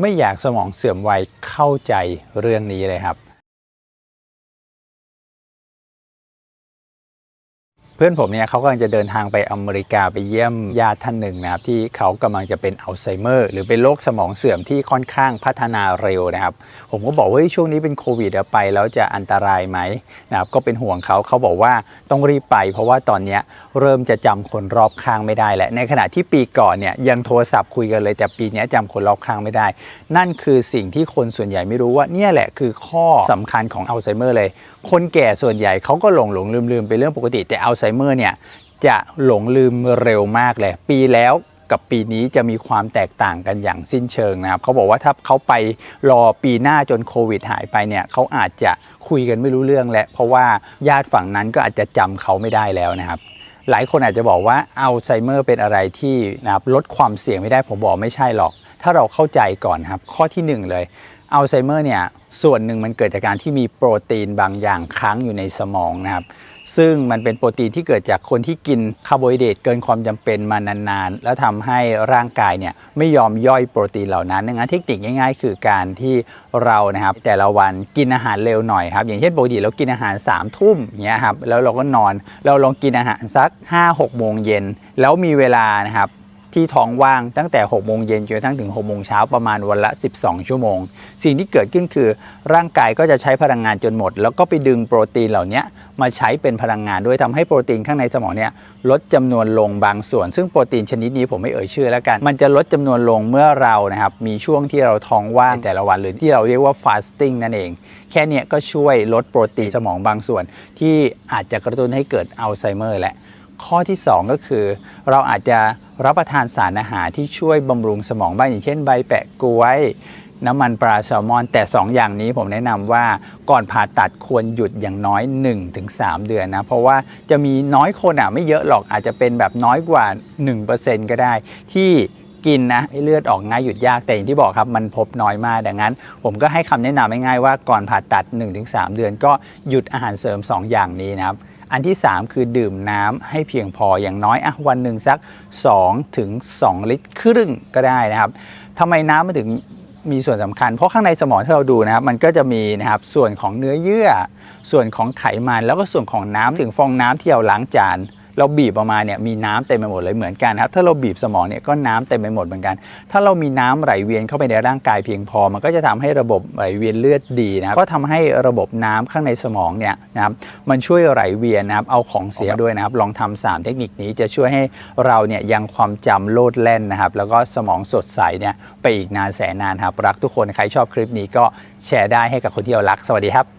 ไม่อยากสมองเสื่อมวัยเข้าใจเรื่องนี้เลยครับ เพื่อนผมเนี่ยเขากำลังจะเดินทางไปอเมริกาไปเยี่ยมญาติท่านหนึ่งนะครับที่เขากำลังจะเป็นอัลไซเมอร์หรือเป็นโรคสมองเสื่อมที่ค่อนข้างพัฒนาเร็วนะครับ ผมก็บอกว่าช่วงนี้เป็นโควิดไปแล้วจะอันตรายไหมนะครับก็เป็นห่วงเขาเขาบอกว่าต้องรีบไป เพราะว่าตอนนี้เริ่มจะจำคนรอบข้างไม่ได้แล้วในขณะที่ปีก่อนเนี่ยยังโทรศัพท์คุยกันเลยแต่ปีนี้ยจำคนรอบข้างไม่ได้ นั่นคือสิ่งที่คนส่วนใหญ่ไม่รู้ว่าเนี่ยแหละคือข้อสำคัญของอัลไซเมอร์เลย คนแก่ส่วนใหญ่เขาก็หลงหลงลืมลืมเป็นเรื่องปกติ แต่อัลไซเมอร์เนี่ยจะหลงลืมเร็วมากเลย ปีแล้วกับปีนี้จะมีความแตกต่างกันอย่างสิ้นเชิงนะครับเขาบอกว่าถ้าเขาไปรอปีหน้าจนโควิดหายไปเนี่ยเขาอาจจะคุยกันไม่รู้เรื่องและเพราะว่าญาติฝั่งนั้นก็อาจจะจำเขาไม่ได้แล้วนะครับ หลายคนอาจจะบอกว่าอัลไซเมอร์เป็นอะไรที่นะครับลดความเสี่ยงไม่ได้ผมบอกไม่ใช่หรอก ถ้าเราเข้าใจก่อนครับข้อที่หนึ่งเลย อัลไซเมอร์เนี่ยส่วนหนึ่งมันเกิดจากการที่มีโปรตีนบางอย่างค้างอยู่ในสมองนะครับซึ่งมันเป็นโปรตีนที่เกิดจากคนที่กินคาร์โบไฮเดรตเกินความจำเป็นมานานๆ แล้วทำให้ร่างกายเนี่ยไม่ยอมย่อยโปรตีนเหล่านั้นดังนั้นเทคนิคง่ายๆ คือการที่เรานะครับแต่ละวันกินอาหารเร็วหน่อยครับอย่างเช่นปกติเรากินอาหาร3ามทุ่มเงี้ยครับแล้วเราก็นอนเราลองกินอาหารสัก5-6โมงเย็นแล้วมีเวลานะครับ ที่ท้องว่างตั้งแต่6โมงเย็นจนกระทั่งถึง6โมงเช้าประมาณวันละ 12 ชั่วโมง สิ่งที่เกิดขึ้นคือ ร่างกายก็จะใช้พลังงานจนหมด แล้วก็ไปดึงโปรตีนเหล่านี้มาใช้เป็นพลังงานด้วยทำให้โปรตีนข้างในสมองเนี่ยลดจำนวนลงบางส่วน ซึ่งโปรตีนชนิดนี้ผมไม่เอ่ยชื่อแล้วกัน มันจะลดจำนวนลงเมื่อเรานะครับมีช่วงที่เราท้องว่างแต่ละวันหรือที่เราเรียกว่า fasting นั่นเอง แค่นี้ก็ช่วยลดโปรตีนสมองบางส่วน ที่อาจจะกระตุ้นให้เกิดอัลไซเมอร์แหละข้อที่ 2 ก็คือ เราอาจจะ รับประทานสารอาหารที่ช่วยบำรุงสมองบ้างอย่างเช่นใบแปะกล้วย น้ำมันปลาแซลมอน แต่ 2 อย่างนี้ผมแนะนำว่าก่อนผ่าตัดควรหยุดอย่างน้อย 1-3 เดือนนะ เพราะว่าจะมีน้อยคนอะไม่เยอะหรอกอาจจะเป็นแบบน้อยกว่า 1%ก็ได้ที่กินนะให้เลือดออกง่ายหยุดยากแต่อย่างที่บอกครับมันพบน้อยมากดังนั้น ผมก็ให้คำแนะนำง่ายๆว่าก่อนผ่าตัด 1-3 เดือนก็หยุดอาหารเสริม 2 อย่างนี้นะครับ อันที่ 3 คือดื่มน้ำให้เพียงพออย่างน้อยอะวันหนึ่งสัก2ถึง2ลิตรครึ่งก็ได้นะครับทำไมน้ำมันถึงมีส่วนสำคัญ เพราะข้างในสมองที่เราดูนะครับ มันก็จะมีนะครับส่วนของเนื้อเยื่อ ส่วนของไขมันแล้วก็ส่วนของน้ำถึงฟองน้ำที่เราล้างจาน เราบีบออกมาเนี่ยมีน้ำเต็มไปหมดเลยเหมือนกันครับถ้าเราบีบสมองเนี่ยก็น้ำเต็มไปหมดเหมือนกัน ถ้าเรามีน้ำไหลเวียนเข้าไปในร่างกายเพียงพอ มันก็จะทำให้ระบบไหลเวียนเลือดดีนะครับก็ทำให้ระบบน้ำข้างในสมองเนี่ยนะครับมันช่วยไหลเวียนนะครับเอาของเสียด้วยนะครับลองทำสามเทคนิคนี้จะช่วยให้เราเนี่ยยังความจำโลดแล่นนะครับแล้วก็สมองสดใสเนี่ยไปอีกนานแสนนานครับรักทุกคนใครชอบคลิปนี้ก็แชร์ได้ให้กับคนที่เรารักสวัสดีครับ